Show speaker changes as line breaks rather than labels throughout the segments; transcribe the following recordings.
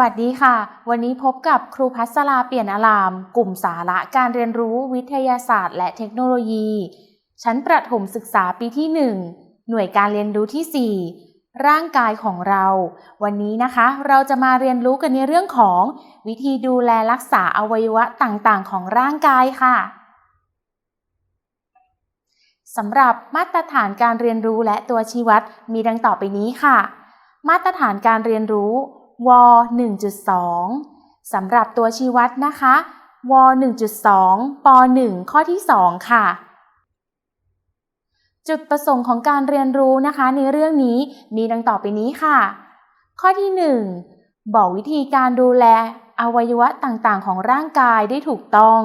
วัสดีค่ะ วันนี้พบกับครูพัสราเปลี่ยนอาราม กลุ่มสาระการเรียนรู้วิทยาศาสตร์ และเทคโนโลยี ชั้นประถมศึกษาปีที่ 1 หน่วยการเรียนรู้ที่ 4 ร่างกายของเรา วันนี้นะคะเราจะมาเรียนรู้กันในเรื่องของ วิธีดูแลรักษาอวัยวะต่างๆ ของร่างกายค่ะสำหรับมาตรฐานการเรียนรู้และตัวชี้วัดมีดังต่อไปนี้ค่ะ มาตรฐานการเรียนรู้ ว 1.2 สำหรับตัวชี้วัดนะคะว 1.2 ป 1 ข้อที่ 2 ค่ะ จุดประสงค์ของการเรียนรู้นะคะในเรื่องนี้มีดังต่อไปนี้ค่ะ ข้อที่ 1 บอกวิธีการดูแลอวัยวะต่างๆ ของร่างกายได้ถูกต้อง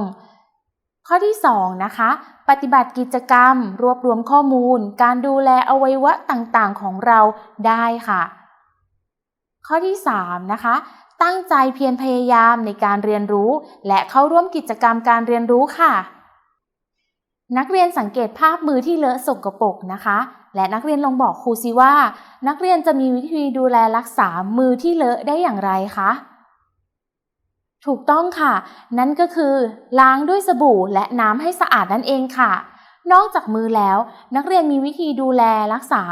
ข้อที่ 2 นะคะ ปฏิบัติกิจกรรม รวบรวมข้อมูล การดูแลอวัยวะต่างๆ ของเราได้ค่ะ ข้อที่ 3 นะคะ ตั้งใจเพียรพยายามในการเรียนรู้ และเข้าร่วมกิจกรรมการเรียนรู้ค่ะ นักเรียนสังเกตภาพมือที่เลอะสกปรกนะคะ และนักเรียนลองบอกครูซิว่า นักเรียนจะมีวิธีดูแลรักษามือที่เลอะได้อย่างไรคะถูกต้องค่ะ นั่นก็คือ ล้างด้วยสบู่และน้ำให้สะอาดนั่นเองค่ะ นอกจากมือแล้ว นักเรียนมีวิธีดูแลรักษา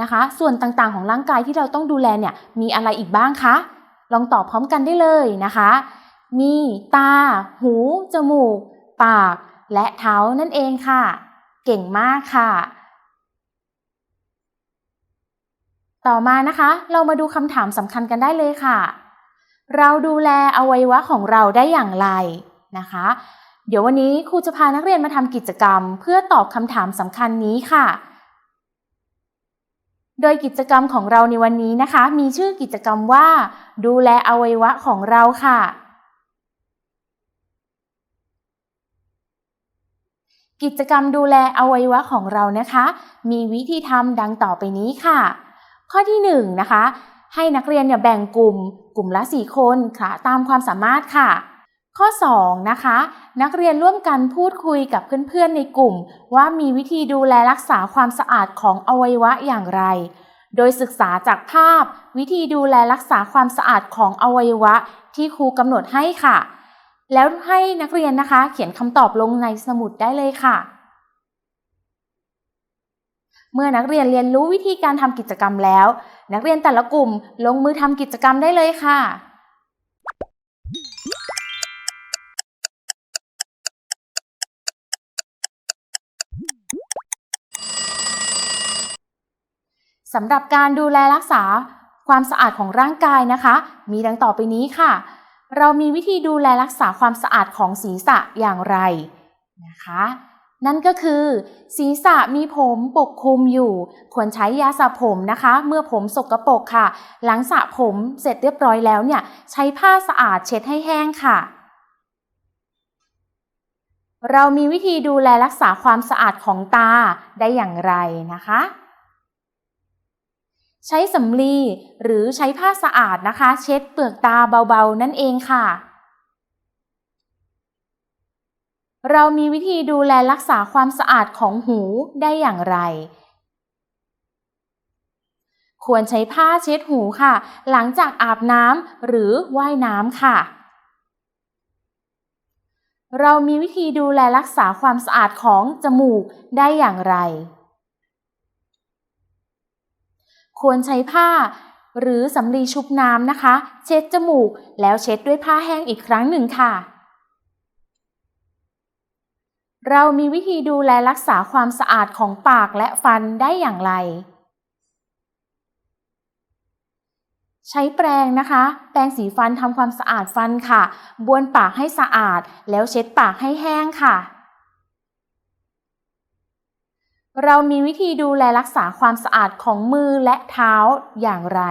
นะคะ ส่วนต่างๆ ของร่างกายที่เราต้องดูแลเนี่ยมีอะไรอีกบ้างคะ ลองตอบพร้อมกันได้เลยนะคะ มีตา หู จมูก ปาก และเท้านั่นเองค่ะ เก่งมากค่ะ ต่อมานะคะ เรามาดูคำถามสำคัญกันได้เลยค่ะ เราดูแลอวัยวะของเราได้อย่างไรนะคะ เดี๋ยววันนี้ครูจะพานักเรียนมาทำกิจกรรม เพื่อตอบคำถามสำคัญนี้ค่ะ โดยกิจกรรมของเราในวันนี้นะคะ มีชื่อกิจกรรมว่า ดูแลอวัยวะของเราค่ะ กิจกรรมดูแลอวัยวะของเรานะคะ มีวิธีทำดังต่อไปนี้ค่ะ ข้อที่1นนะคะ ให้นักเรียนเนี่ยแบ่งกลุ่ม กลุ่มละ4คนค่ะตามความสามารถค่ะ ข้อ 2 นะคะ นักเรียนร่วมกันพูดคุยกับเพื่อนๆในกลุ่ม ว่ามีวิธีดูแลรักษาความสะอาดของอวัยวะอย่างไร โดยศึกษาจากภาพ วิธีดูแลรักษาความสะอาดของอวัยวะที่ครูกำหนดให้ค่ะ แล้วให้นักเรียนนะคะ เขียนคำตอบลงในสมุดได้เลยค่ะ เมื่อนักเรียนเรียนรู้วิธีการทำกิจกรรมแล้ว นักเรียนแต่ละกลุ่มลงมือทำกิจกรรมได้เลยค่ะ สำหรับการดูแลรักษาความสะอาดของร่างกายนะคะ มีดังต่อไปนี้ค่ะ เรามีวิธีดูแลรักษาความสะอาดของศีรษะอย่างไรนะคะ นั่นก็คือ ศีรษะมีผมปกคลุมอยู่ ควรใช้ยาสระผมนะคะ เมื่อผมสกรปรกค่ะ หลังสระผมเสร็จเรียบร้อยแล้วเนี่ย ใช้ผ้าสะอาดเช็ดให้แห้งค่ะเรามีวิธีดูแลรักษาความสะอาดของตาได้อย่างไรนะคะ ใช้สำลีหรือใช้ผ้าสะอาดนะคะ เช็ดเปลือกตาเบาๆ นั่นเองค่ะ เรามีวิธีดูแลรักษาความสะอาดของหูได้อย่างไร ควรใช้ผ้าเช็ดหูค่ะ หลังจากอาบน้ำหรือว่ายน้ำค่ะ เรามีวิธีดูแลรักษาความสะอาดของจมูกได้อย่างไร ควรใช้ผ้า หรือสำลีชุบน้ำนะคะ เช็ดจมูกแล้วเช็ดด้วยผ้าแห้งอีกครั้งหนึ่งค่ะ เรามีวิธีดูแลรักษาความสะอาดของปากและฟันได้อย่างไร ใช้แปรงนะคะ แปรงสีฟันทำความสะอาดฟันค่ะ บ้วนปากให้สะอาด แล้วเช็ดปากให้แห้งค่ะ เรามีวิธีดูแลรักษาความสะอาดของมือและเท้าอย่างไร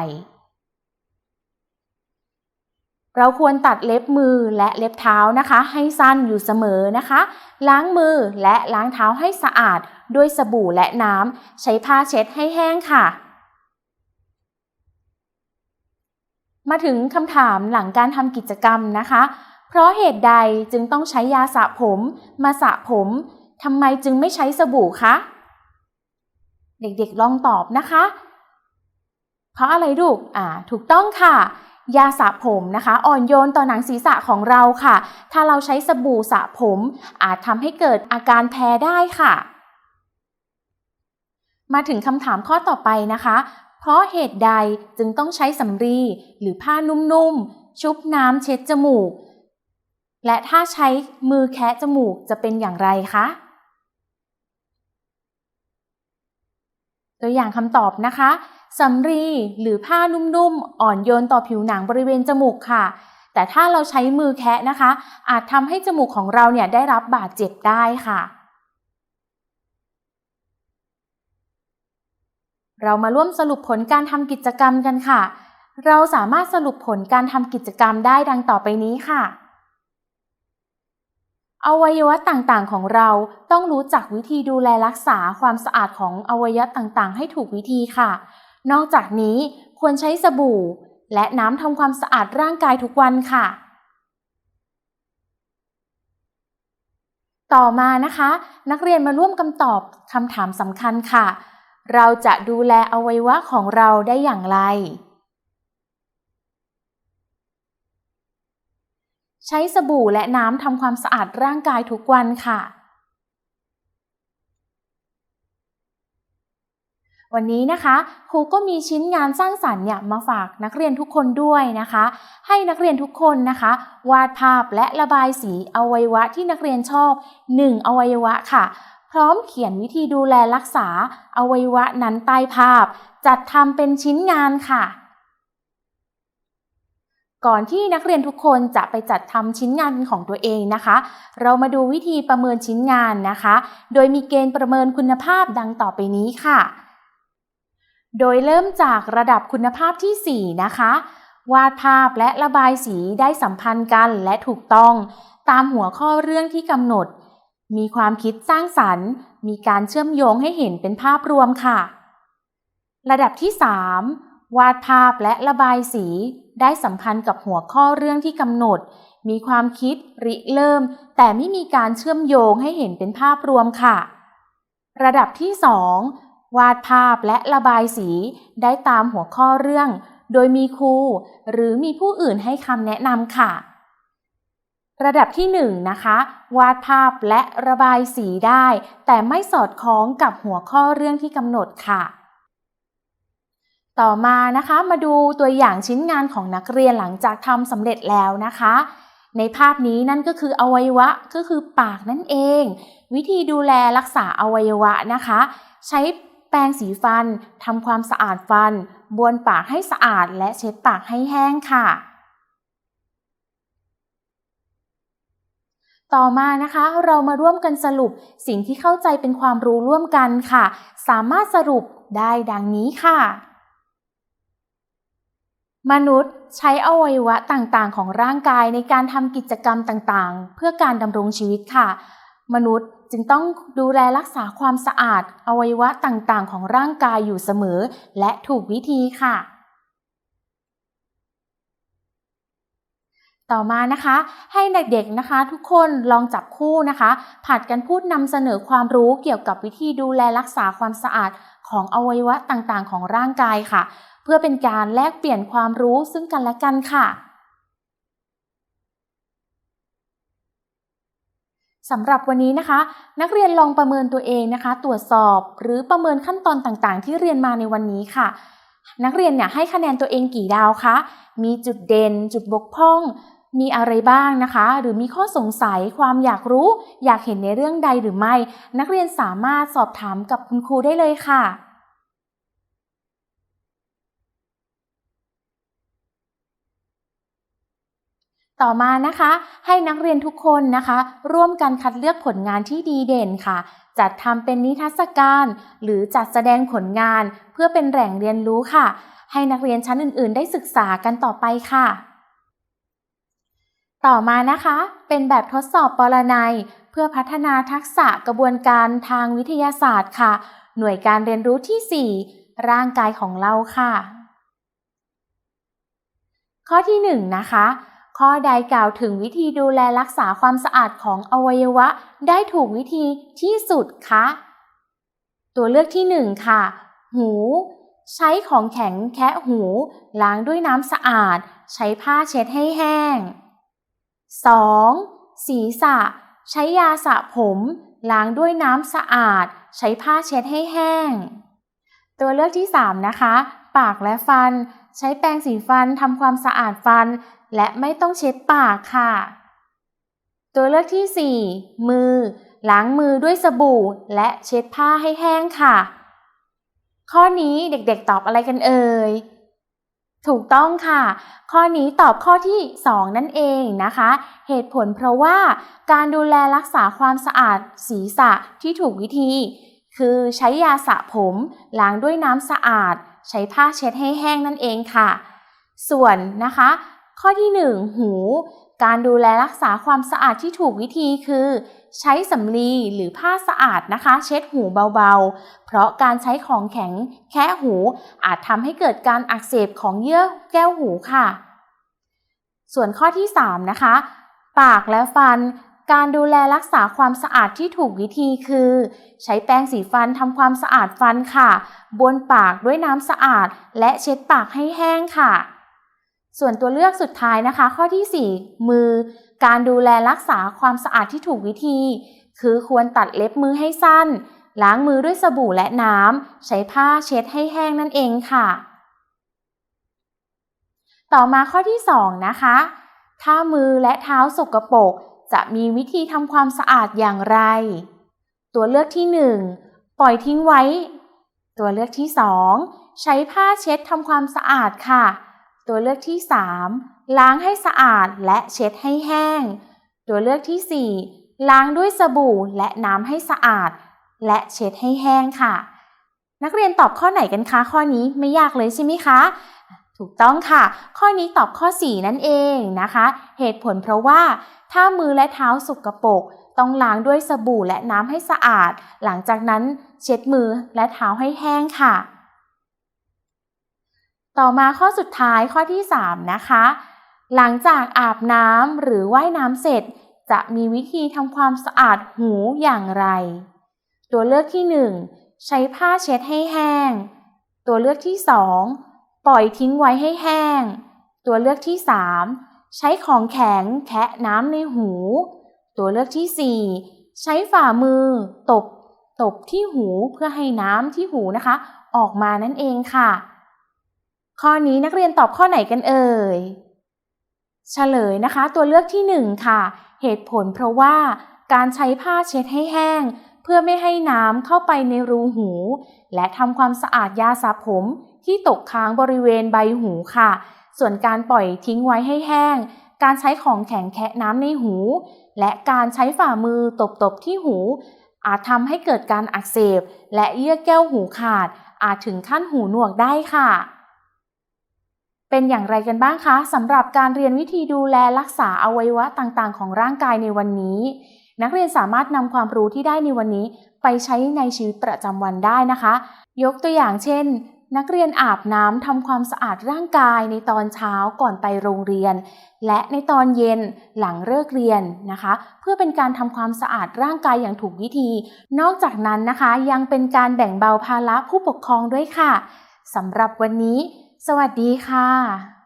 เราควรตัดเล็บมือและเล็บเท้านะคะ ให้สั้นอยู่เสมอนะคะ ล้างมือและล้างเท้าให้สะอาดด้วยสบู่และน้ำใช้ผ้าเช็ดให้แห้งค่ะ มาถึงคำถามหลังการทำกิจกรรมนะคะ เพราะเหตุใดจึงต้องใช้ยาสระผม มาสระผมทำไมจึงไม่ใช้สบู่คะ เด็กๆลองตอบนะคะ เพราะอะไรลูก อ่า ถูกต้องค่ะ ยาสระผมนะคะ อ่อนโยนต่อหนังศีรษะของเราค่ะ ถ้าเราใช้สบู่สระผม อาจทำให้เกิดอาการแพ้ได้ค่ะ มาถึงคำถามข้อต่อไปนะคะ เพราะเหตุใดจึงต้องใช้สำลีหรือผ้านุ่มๆ ชุบน้ำเช็ดจมูก และถ้าใช้มือแคะจมูกจะเป็นอย่างไรคะ ตัวอย่างคำตอบนะคะสำลีหรือผ้านุ่มๆ อ่อนโยนต่อผิวหนังบริเวณจมูกค่ะ แต่ถ้าเราใช้มือแคะนะคะ อาจทำให้จมูกของเราเนี่ยได้รับบาดเจ็บได้ค่ะ เรามาร่วมสรุปผลการทำกิจกรรมกันค่ะ เราสามารถสรุปผลการทำกิจกรรมได้ดังต่อไปนี้ค่ะ อวัยวะต่างๆ ของเราต้องรู้จักวิธีดูแลรักษาความสะอาดของอวัยวะต่างๆ ให้ถูกวิธีค่ะ นอกจากนี้ควรใช้สบู่ และน้ำทำความสะอาดร่างกายทุกวันค่ะ ต่อมานะคะ นักเรียนมาร่วมคำตอบคำถามสำคัญค่ะ เราจะดูแลอวัยวะของเราได้อย่างไร ใช้สบู่และน้ำทำความสะอาดร่างกายทุกวันค่ะ วันนี้นะคะครูก็มีชิ้นงานสร้างสรรค์เนี่ยมาฝากนักเรียนทุกคนด้วยนะคะ ให้นักเรียนทุกคนนะคะ วาดภาพและระบายสีอวัยวะที่นักเรียนชอบ 1 อวัยวะค่ะพร้อมเขียนวิธีดูแลรักษาอวัยวะนั้นใต้ภาพ จัดทำเป็นชิ้นงานค่ะ ก่อนที่นักเรียนทุกคนจะไปจัดทำชิ้นงานของตัวเองนะคะ เรามาดูวิธีประเมินชิ้นงานนะคะ โดยมีเกณฑ์ประเมินคุณภาพดังต่อไปนี้ค่ะ โดยเริ่มจากระดับคุณภาพที่ 4 นะคะ วาดภาพและระบายสีได้สัมพันธ์กันและถูกต้อง ตามหัวข้อเรื่องที่กำหนด มีความคิดสร้างสรรค์ มีการเชื่อมโยงให้เห็นเป็นภาพรวมค่ะ ระดับที่ 3 วาดภาพและระบายสี ได้สัมพันธ์กับหัวข้อเรื่องที่กำหนด มีความคิดริเริ่ม แต่ไม่มีการเชื่อมโยงให้เห็นเป็นภาพรวมค่ะ ระดับที่ 2 วาดภาพและระบายสีได้ตามหัวข้อเรื่อง โดยมีครูหรือมีผู้อื่นให้คำแนะนำค่ะ ระดับที่ 1 นะคะ วาดภาพและระบายสีได้ แต่ไม่สอดคล้องกับหัวข้อเรื่องที่กำหนดค่ะ ต่อมานะคะมาดูตัวอย่างชิ้นงานของนักเรียนหลังจากทำสำเร็จแล้วนะคะ ในภาพนี้นั่นก็คืออวัยวะก็คือปากนั่นเอง วิธีดูแลรักษาอวัยวะนะคะ ใช้แปรงสีฟันทำความสะอาดฟันบ้วนปากให้สะอาด และเช็ดปากให้แห้งค่ะ ต่อมานะคะเรามาร่วมกันสรุปสิ่งที่เข้าใจเป็นความรู้ร่วมกันค่ะ สามารถสรุปได้ดังนี้ค่ะ มนุษย์ใช้อวัยวะต่างๆ ของร่างกายในการทำกิจกรรมต่างๆ เพื่อการดำรงชีวิตค่ะ มนุษย์จึงต้องดูแลรักษาความสะอาด อวัยวะต่างๆ ของร่างกายอยู่เสมอ และถูกวิธีค่ะ ต่อมานะคะ ให้เด็กๆนะคะ ทุกคนลองจับคู่นะคะ ผัดกันพูดนำเสนอความรู้เกี่ยวกับวิธีดูแลรักษาความสะอาดของอวัยวะต่างๆ ของร่างกายค่ะ เพื่อเป็นการแลกเปลี่ยนความรู้ซึ่งกันและกันค่ะสำหรับวันนี้นะคะ นักเรียนลองประเมินตัวเองนะคะ ตรวจสอบหรือประเมินขั้นตอนต่างๆ ที่เรียนมาในวันนี้ค่ะ นักเรียนเนี่ยให้คะแนนตัวเองกี่ดาวคะมีจุดเด่น จุดบกพร่อง มีอะไรบ้างนะคะ หรือมีข้อสงสัยความอยากรู้ อยากเห็นในเรื่องใดหรือไม่ นักเรียนสามารถสอบถามกับคุณครูได้เลยค่ะ ต่อมานะคะให้นักเรียนทุกคนนะคะ ร่วมกันคัดเลือกผลงานที่ดีเด่นค่ะ จัดทำเป็นนิทรรศการ หรือจัดแสดงผลงาน เพื่อเป็นแหล่งเรียนรู้ค่ะ ให้นักเรียนชั้นอื่น ๆ ได้ศึกษากันต่อไปค่ะ ต่อมานะคะ เป็นแบบทดสอบปรนัย เพื่อพัฒนาทักษะกระบวนการทางวิทยาศาสตร์ค่ะ หน่วยการเรียนรู้ที่ 4 ร่างกายของเราค่ะ ข้อที่ 1 นะคะ ข้อใดกล่าวถึงวิธีดูแลรักษาความสะอาดของอวัยวะได้ถูกวิธีที่สุดคะ ตัวเลือกที่หนึ่งค่ะ หู ใช้ของแข็งแคะหู ล้างด้วยน้ำสะอาด ใช้ผ้าเช็ดให้แห้ง 2. ศีรษะ ใช้ยาสระผม ล้างด้วยน้ำสะอาด ใช้ผ้าเช็ดให้แห้ง ตัวเลือกที่ 3 นะคะ ปากและฟัน ใช้แปรงสีฟันทำความสะอาดฟัน และไม่ต้องเช็ดปากค่ะ ตัวเลือกที่ 4 มือ ล้างมือด้วยสบู่ และเช็ดผ้าให้แห้งค่ะ ข้อนี้เด็กๆตอบอะไรกันเอ่ยถูกต้องค่ะ ข้อนี้ตอบข้อที่ 2 นั่นเองนะคะ เหตุผลเพราะว่าการดูแลรักษาความสะอาดศีรษะที่ถูกวิธี คือใช้ยาสระผม ล้างด้วยน้ำสะอาด ใช้ผ้าเช็ดให้แห้งนั่นเองค่ะ ส่วนนะคะ ข้อที่ 1 หู การดูแลรักษาความสะอาดที่ถูกวิธีคือ ใช้สำลีหรือผ้าสะอาดนะคะ เช็ดหูเบาๆ เพราะการใช้ของแข็งแค่หู อาจทำให้เกิดการอักเสบของเยื่อแก้วหูค่ะ ส่วนข้อที่ 3 นะคะ ปากและฟัน การดูแลรักษาความสะอาดที่ถูกวิธีคือ ใช้แปรงสีฟันทำความสะอาดฟันค่ะ บนปากด้วยน้ำสะอาด และเช็ดปากให้แห้งค่ะ ส่วนตัวเลือกสุดท้ายนะคะ ข้อที่ 4 มือ การดูแลรักษาความสะอาดที่ถูกวิธี คือควรตัดเล็บมือให้สั้น ล้างมือด้วยสบู่และน้ำใช้ผ้าเช็ดให้แห้งนั่นเองค่ะ ต่อมาข้อที่ 2 นะคะถ้ามือและเท้าสกปรก จะมีวิธีทำความสะอาดอย่างไร ตัวเลือกที่ 1 ปล่อยทิ้งไว้ ตัวเลือกที่ 2 ใช้ผ้าเช็ดทำความสะอาดค่ะ ตัวเลือกที่ 3 ล้างให้สะอาดและเช็ดให้แห้ง ตัวเลือกที่ 4 ล้างด้วยสบู่และน้ำให้สะอาด และเช็ดให้แห้งค่ะ นักเรียนตอบข้อไหนกันคะข้อนี้ไม่ยากเลยใช่ไหมคะ ถูกต้องค่ะ ข้อนี้ตอบข้อ 4 นั่นเองนะคะ เหตุผลเพราะว่า ถ้ามือและเท้าสกปรกต้องล้างด้วยสบู่และน้ำให้สะอาด หลังจากนั้นเช็ดมือและเท้าให้แห้งค่ะ ต่อมาข้อสุดท้ายข้อที่ 3 นะคะ หลังจากอาบน้ำหรือว่ายน้ำเสร็จ จะมีวิธีทำความสะอาดหูอย่างไร ตัวเลือกที่ 1 ใช้ผ้าเช็ดให้แห้ง ตัวเลือกที่ 2 ปล่อยทิ้งไว้ให้แห้ง ตัวเลือกที่ 3 ใช้ของแข็งแคะน้ำในหู ตัวเลือกที่ 4 ใช้ฝ่ามือ ตบ ตบที่หูเพื่อให้น้ำที่หูนะคะ ออกมานั่นเองค่ะ ข้อนี้นักเรียนตอบข้อไหนกันเอ่ยเฉลยนะคะ ตัวเลือกที่ 1 ค่ะ เหตุผลเพราะว่าการใช้ผ้าเช็ดให้แห้ง เพื่อไม่ให้น้ำเข้าไปในรูหู และทำความสะอาดยาสระผมที่ตกค้างบริเวณใบหูค่ะ ส่วนการปล่อยทิ้งไว้ให้แห้ง การใช้ของแข็งแคะน้ำในหู และการใช้ฝ่ามือตบๆที่หู อาจทำให้เกิดการอักเสบ และเยื่อแก้วหูขาด อาจถึงขั้นหูหนวกได้ค่ะ เป็นอย่างไรกันบ้างคะสำหรับการเรียนวิธีดูแลรักษาอวัยวะต่างๆ ของร่างกายในวันนี้ นักเรียนสามารถนำความรู้ที่ได้ในวันนี้ ไปใช้ในชีวิตประจำวันได้นะคะ ยกตัวอย่างเช่น นักเรียนอาบน้ำทำความสะอาดร่างกายในตอนเช้าก่อนไปโรงเรียน และในตอนเย็นหลังเลิกเรียนนะคะ เพื่อเป็นการทำความสะอาดร่างกายอย่างถูกวิธี นอกจากนั้นนะคะยังเป็นการแบ่งเบาภาระผู้ปกครองด้วยค่ะสำหรับวันนี้ สวัสดีค่ะ